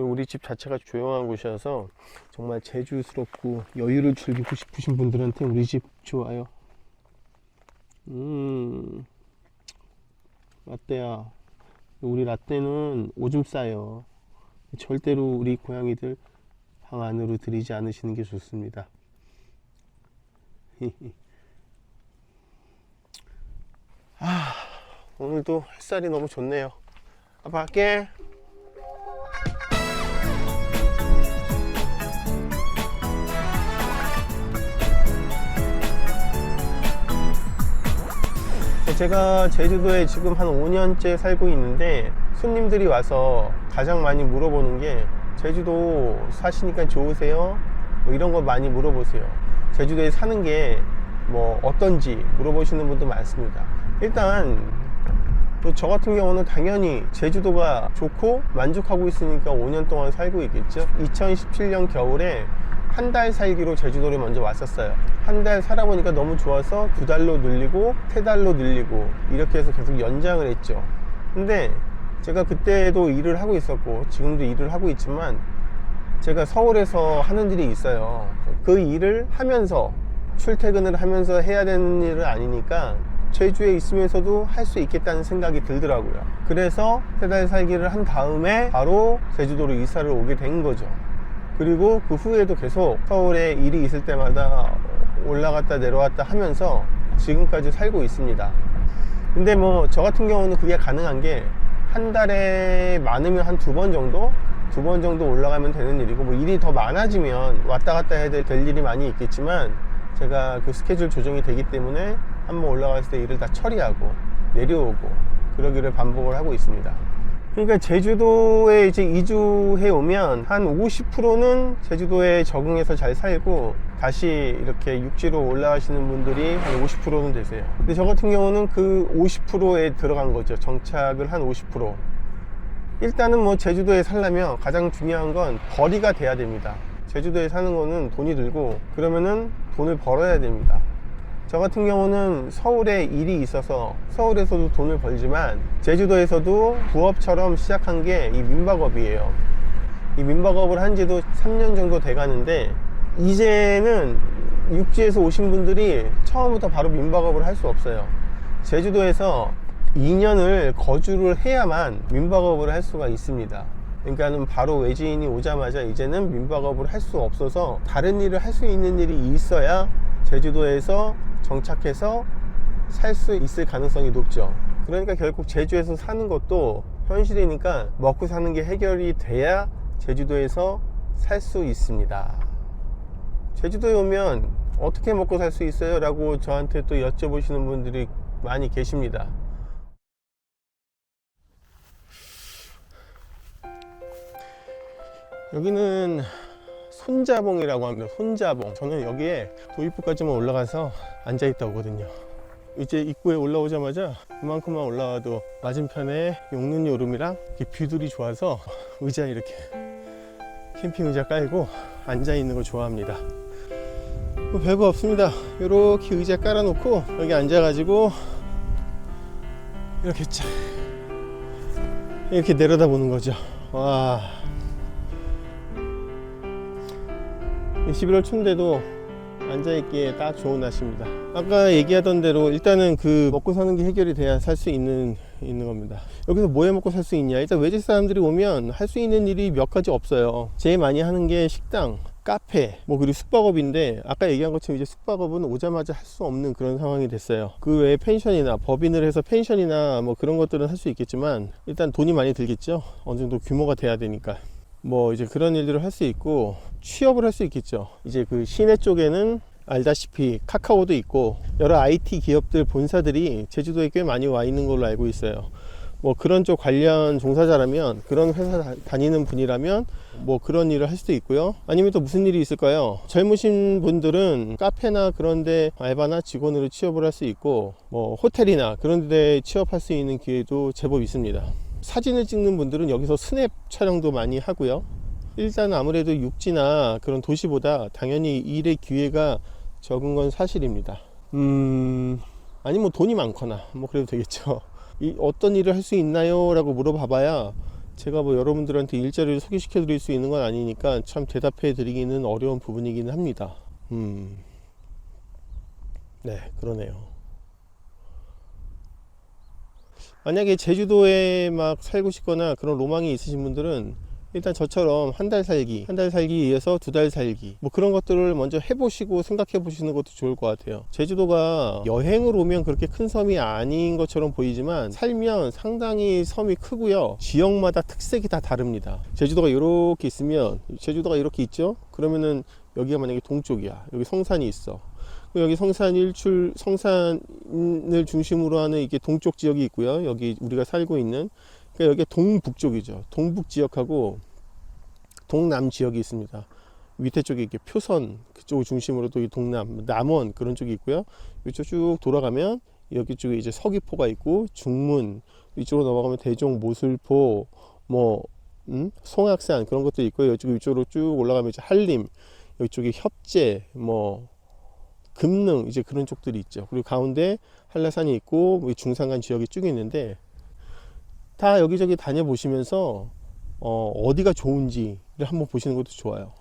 그리고 우리 집 자체가 조용한 곳이어서 정말 제주스럽고 여유를 즐기고 싶으신 분들한테 우리 집 좋아요. 음, 라떼야. 우리 라떼는 오줌 싸요. 절대로 우리 고양이들 방 안으로 들이지 않으시는 게 좋습니다. 아, 오늘도 햇살이 너무 좋네요. 아빠 갈게. 제가 제주도에 지금 한 5년째 살고 있는데 손님들이 와서 가장 많이 물어보는 게 제주도 사시니까 좋으세요? 뭐 이런 거 많이 물어보세요. 제주도에 사는 게 뭐 어떤지 물어보시는 분도 많습니다. 일단 또저 같은 경우는 당연히 제주도가 좋고 만족하고 있으니까 5년 동안 살고 있겠죠. 2017년 겨울에 한 달 살기로 제주도를 먼저 왔었어요. 한 달 살아보니까 너무 좋아서 두 달로 늘리고 세 달로 늘리고 이렇게 해서 계속 연장을 했죠. 근데 제가 그때도 일을 하고 있었고 지금도 일을 하고 있지만 제가 서울에서 하는 일이 있어요. 그 일을 하면서 출퇴근을 하면서 해야 되는 일은 아니니까 제주에 있으면서도 할 수 있겠다는 생각이 들더라고요. 그래서 세 달 살기를 한 다음에 바로 제주도로 이사를 오게 된 거죠. 그리고 그 후에도 계속 서울에 일이 있을 때마다 올라갔다 내려왔다 하면서 지금까지 살고 있습니다. 근데 뭐 저 같은 경우는 그게 가능한 게 한 달에 많으면 한 두 번 정도? 두 번 정도 올라가면 되는 일이고 뭐 일이 더 많아지면 왔다 갔다 해야 될, 될 일이 많이 있겠지만 제가 그 스케줄 조정이 되기 때문에 한번 올라갔을 때 일을 다 처리하고 내려오고 그러기를 반복을 하고 있습니다. 그러니까 제주도에 이제 이주해 오면 한 50%는 제주도에 적응해서 잘 살고 다시 이렇게 육지로 올라가시는 분들이 한 50%는 되세요. 근데 저 같은 경우는 그 50%에 들어간 거죠. 정착을 한 50%. 일단은 뭐 제주도에 살려면 가장 중요한 건 벌이가 돼야 됩니다. 제주도에 사는 거는 돈이 들고 그러면은 돈을 벌어야 됩니다. 저 같은 경우는 서울에 일이 있어서 서울에서도 돈을 벌지만 제주도에서도 부업처럼 시작한 게 이 민박업이에요. 이 민박업을 한 지도 3년 정도 돼 가는데 이제는 육지에서 오신 분들이 처음부터 바로 민박업을 할 수 없어요. 제주도에서 2년을 거주를 해야만 민박업을 할 수가 있습니다. 그러니까는 바로 외지인이 오자마자 이제는 민박업을 할 수 없어서 다른 일을 할 수 있는 일이 있어야 제주도에서 정착해서 살 수 있을 가능성이 높죠. 그러니까 결국 제주에서 사는 것도 현실이니까 먹고 사는 게 해결이 돼야 제주도에서 살 수 있습니다. 제주도에 오면 어떻게 먹고 살 수 있어요? 라고 저한테 또 여쭤보시는 분들이 많이 계십니다. 여기는 손자봉이라고 합니다. 손자봉. 저는 여기에 도입부까지만 올라가서 앉아 있다 오거든요. 이제 입구에 올라오자마자 그만큼만 올라와도 맞은편에 용눈 여름이랑 뷰들이 좋아서 의자 이렇게 캠핑 의자 깔고 앉아 있는 걸 좋아합니다. 뭐 별거 없습니다. 이렇게 의자 깔아놓고 여기 앉아가지고 이렇게 쫙 이렇게 내려다보는 거죠. 와. 11월 초인데도 앉아있기에 딱 좋은 날씨입니다. 아까 얘기하던 대로 일단은 그 먹고 사는 게 해결이 돼야 살 수 있는, 있는 겁니다. 여기서 뭐 해 먹고 살 수 있냐? 일단 외지 사람들이 오면 할 수 있는 일이 몇 가지 없어요. 제일 많이 하는 게 식당, 카페, 뭐 그리고 숙박업인데 아까 얘기한 것처럼 이제 숙박업은 오자마자 할 수 없는 그런 상황이 됐어요. 그 외에 펜션이나 법인을 해서 펜션이나 뭐 그런 것들은 할 수 있겠지만 일단 돈이 많이 들겠죠. 어느 정도 규모가 돼야 되니까. 뭐 이제 그런 일들을 할 수 있고 취업을 할 수 있겠죠. 이제 그 시내 쪽에는 알다시피 카카오도 있고 여러 IT 기업들 본사들이 제주도에 꽤 많이 와 있는 걸로 알고 있어요. 뭐 그런 쪽 관련 종사자라면 그런 회사 다- 다니는 분이라면 뭐 그런 일을 할 수도 있고요. 아니면 또 무슨 일이 있을까요? 젊으신 분들은 카페나 그런데 알바나 직원으로 취업을 할 수 있고 뭐 호텔이나 그런 데 취업할 수 있는 기회도 제법 있습니다. 사진을 찍는 분들은 여기서 스냅 촬영도 많이 하고요. 일단 아무래도 육지나 그런 도시보다 당연히 일의 기회가 적은 건 사실입니다. 음, 아니 뭐 돈이 많거나 뭐 그래도 되겠죠. 이 어떤 일을 할 수 있나요? 라고 물어봐봐야 제가 뭐 여러분들한테 일자리를 소개시켜 드릴 수 있는 건 아니니까 참 대답해 드리기는 어려운 부분이기는 합니다. 음. 네, 그러네요. 만약에 제주도에 막 살고 싶거나 그런 로망이 있으신 분들은 일단 저처럼 한 달 살기, 한 달 살기 위해서 두 달 살기, 뭐 그런 것들을 먼저 해보시고 생각해 보시는 것도 좋을 것 같아요. 제주도가 여행을 오면 그렇게 큰 섬이 아닌 것처럼 보이지만 살면 상당히 섬이 크고요. 지역마다 특색이 다 다릅니다. 제주도가 이렇게 있으면, 제주도가 이렇게 있죠? 그러면은 여기가 만약에 동쪽이야. 여기 성산이 있어. 여기 성산 일출 성산을 중심으로 하는 이게 동쪽 지역이 있고요. 여기 우리가 살고 있는 그러니까 여기 동북쪽이죠. 동북 지역하고 동남 지역이 있습니다. 밑에 쪽에 이렇게 표선 그쪽을 중심으로 또 이 동남 남원 그런 쪽이 있고요. 이쪽 쭉 돌아가면 여기 쪽에 이제 서귀포가 있고 중문 이쪽으로 넘어가면 대종 모슬포 뭐 음? 송악산 그런 것도 있고요. 이쪽 이쪽으로 쭉 올라가면 이제 한림 이쪽에 협재 뭐 금능 이제 그런 쪽들이 있죠. 그리고 가운데 한라산이 있고 뭐 중산간 지역이 쭉 있는데 다 여기저기 다녀보시면서 어, 어디가 좋은지를 한번 보시는 것도 좋아요.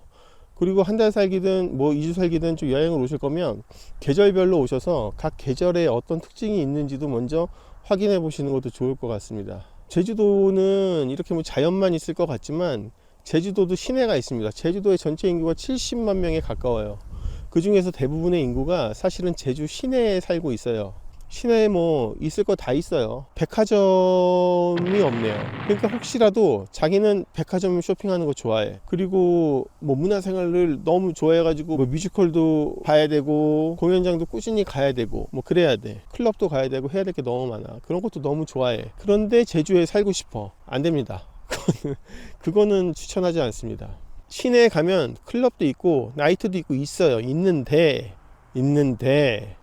그리고 한 달 살기든 뭐 2주 살기든 좀 여행을 오실 거면 계절별로 오셔서 각 계절에 어떤 특징이 있는지도 먼저 확인해 보시는 것도 좋을 것 같습니다. 제주도는 이렇게 뭐 자연만 있을 것 같지만 제주도도 시내가 있습니다. 제주도의 전체 인구가 70만 명에 가까워요. 그 중에서 대부분의 인구가 사실은 제주 시내에 살고 있어요. 시내에 뭐 있을 거 다 있어요. 백화점이 없네요. 그러니까 혹시라도 자기는 백화점 쇼핑하는 거 좋아해. 그리고 뭐 문화생활을 너무 좋아해가지고 뭐 뮤지컬도 봐야 되고 공연장도 꾸준히 가야 되고 뭐 그래야 돼. 클럽도 가야 되고 해야 될 게 너무 많아. 그런 것도 너무 좋아해. 그런데 제주에 살고 싶어. 안 됩니다. 그거는, 추천하지 않습니다. 시내에 가면 클럽도 있고 나이트도 있고 있어요. 있는데 있는데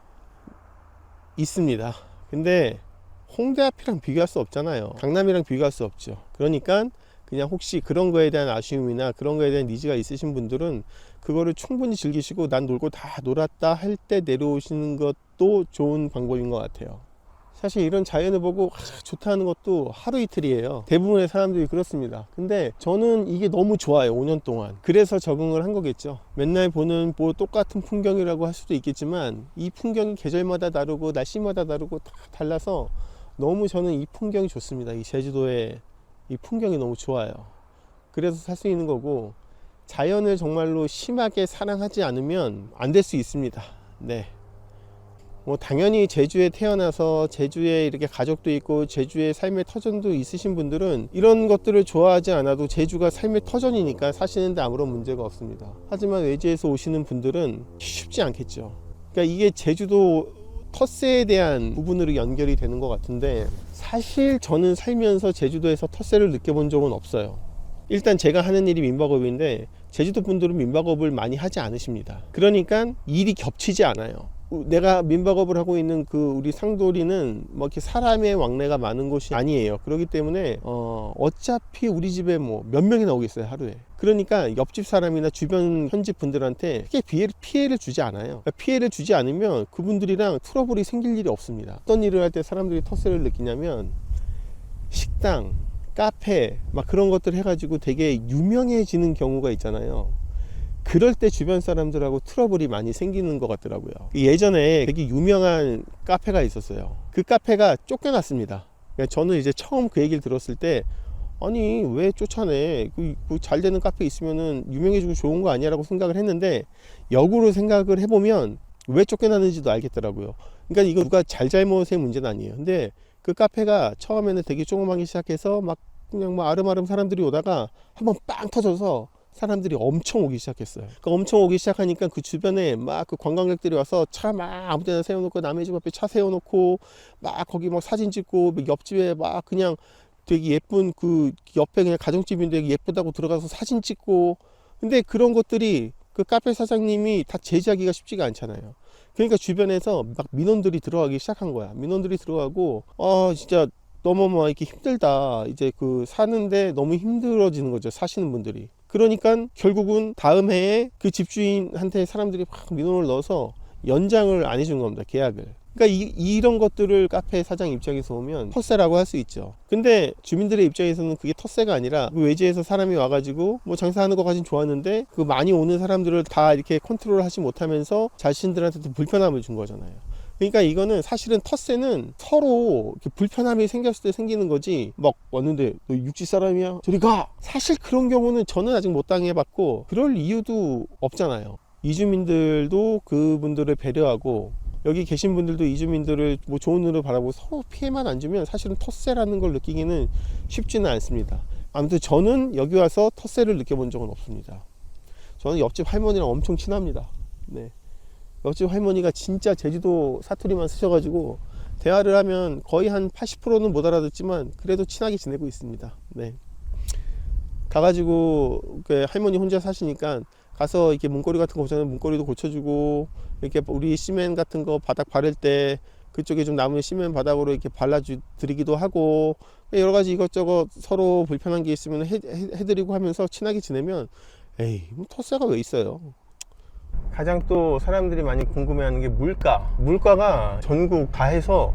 있습니다. 근데 홍대 앞이랑 비교할 수 없잖아요. 강남이랑 비교할 수 없죠. 그러니까 그냥 혹시 그런 거에 대한 아쉬움이나 그런 거에 대한 니즈가 있으신 분들은 그거를 충분히 즐기시고 난 놀고 다 놀았다 할 때 내려오시는 것도 좋은 방법인 것 같아요. 사실 이런 자연을 보고 아, 좋다는 것도 하루 이틀이에요. 대부분의 사람들이 그렇습니다. 근데 저는 이게 너무 좋아요. 5년 동안. 그래서 적응을 한 거겠죠. 맨날 보는 뭐 똑같은 풍경이라고 할 수도 있겠지만 이 풍경이 계절마다 다르고 날씨마다 다르고 다 달라서 너무 저는 이 풍경이 좋습니다. 이 제주도의 이 풍경이 너무 좋아요. 그래서 살 수 있는 거고 자연을 정말로 심하게 사랑하지 않으면 안 될 수 있습니다. 네. 뭐 당연히 제주에 태어나서 제주에 이렇게 가족도 있고 제주에 삶의 터전도 있으신 분들은 이런 것들을 좋아하지 않아도 제주가 삶의 터전이니까 사시는데 아무런 문제가 없습니다. 하지만 외지에서 오시는 분들은 쉽지 않겠죠. 그러니까 이게 제주도 텃세에 대한 부분으로 연결이 되는 것 같은데 사실 저는 살면서 제주도에서 텃세를 느껴본 적은 없어요. 일단 제가 하는 일이 민박업인데 제주도 분들은 민박업을 많이 하지 않으십니다. 그러니까 일이 겹치지 않아요. 내가 민박업을 하고 있는 그 우리 상도리는 뭐 이렇게 사람의 왕래가 많은 곳이 아니에요. 그렇기 때문에 어 어차피 우리 집에 뭐 몇 명이 나 오겠어요 하루에. 그러니까 옆집 사람이나 주변 현지 분들한테 크게 피해를, 피해를 주지 않아요. 그러니까 피해를 주지 않으면 그분들이랑 트러블이 생길 일이 없습니다. 어떤 일을 할 때 사람들이 텃세를 느끼냐면 식당, 카페 막 그런 것들 해가지고 되게 유명해지는 경우가 있잖아요. 그럴 때 주변 사람들하고 트러블이 많이 생기는 것 같더라고요. 예전에 되게 유명한 카페가 있었어요. 그 카페가 쫓겨났습니다. 그러니까 저는 이제 처음 그 얘기를 들었을 때 아니 왜 쫓아내 그, 그 잘 되는 카페 있으면은 유명해지고 좋은 거 아니야 라고 생각을 했는데 역으로 생각을 해보면 왜 쫓겨나는지도 알겠더라고요 그러니까 이거 누가 잘잘못의 문제는 아니에요 근데 그 카페가 처음에는 되게 조그맣게 시작해서 막 그냥 뭐 아름아름 사람들이 오다가 한번 빵 터져서 사람들이 엄청 오기 시작했어요. 그러니까 엄청 오기 시작하니까 그 주변에 막 그 관광객들이 와서 차 막 아무 데나 세워놓고 남의 집 앞에 차 세워놓고 막 거기 막 사진 찍고 뭐 옆집에 막 그냥 되게 예쁜 그 옆에 그냥 가정집인데 예쁘다고 들어가서 사진 찍고 근데 그런 것들이 그 카페 사장님이 다 제지하기가 쉽지가 않잖아요. 그러니까 주변에서 막 민원들이 들어가기 시작한 거야. 민원들이 들어가고 아 진짜 너무 막 이렇게 힘들다. 이제 그 사는데 너무 힘들어지는 거죠. 사시는 분들이. 그러니까 결국은 다음 해에 그 집주인한테 사람들이 막 민원을 넣어서 연장을 안 해준 겁니다. 계약을. 그러니까 이, 이런 것들을 카페 사장 입장에서 보면 텃세라고 할 수 있죠. 근데 주민들의 입장에서는 그게 텃세가 아니라 그 외지에서 사람이 와가지고 뭐 장사하는 것까진 좋았는데 그 많이 오는 사람들을 다 이렇게 컨트롤 하지 못하면서 자신들한테도 불편함을 준 거잖아요. 그러니까 이거는 사실은 텃세는 서로 불편함이 생겼을 때 생기는 거지. 막 왔는데 너 육지 사람이야? 저리 가! 사실 그런 경우는 저는 아직 못 당해봤고 그럴 이유도 없잖아요. 이주민들도 그분들을 배려하고 여기 계신 분들도 이주민들을 뭐 좋은 눈으로 바라보고 서로 피해만 안 주면 사실은 텃세라는 걸 느끼기는 쉽지는 않습니다. 아무튼 저는 여기 와서 텃세를 느껴본 적은 없습니다. 저는 옆집 할머니랑 엄청 친합니다. 네. 옆집 할머니가 진짜 제주도 사투리만 쓰셔가지고 대화를 하면 거의 한 80%는 못 알아듣지만 그래도 친하게 지내고 있습니다. 네. 가가지고 그 할머니 혼자 사시니까 가서 이렇게 문고리 같은 거 보자면 문고리도 고쳐주고 이렇게 우리 시멘 같은 거 바닥 바를 때 그쪽에 좀 남은 시멘 바닥으로 이렇게 발라주 드리기도 하고 여러 가지 이것저것 서로 불편한 게 있으면 해, 해, 해드리고 하면서 친하게 지내면 에이 뭐 텃세가 왜 있어요 가장 또 사람들이 많이 궁금해하는 게 물가. 물가가 전국 다 해서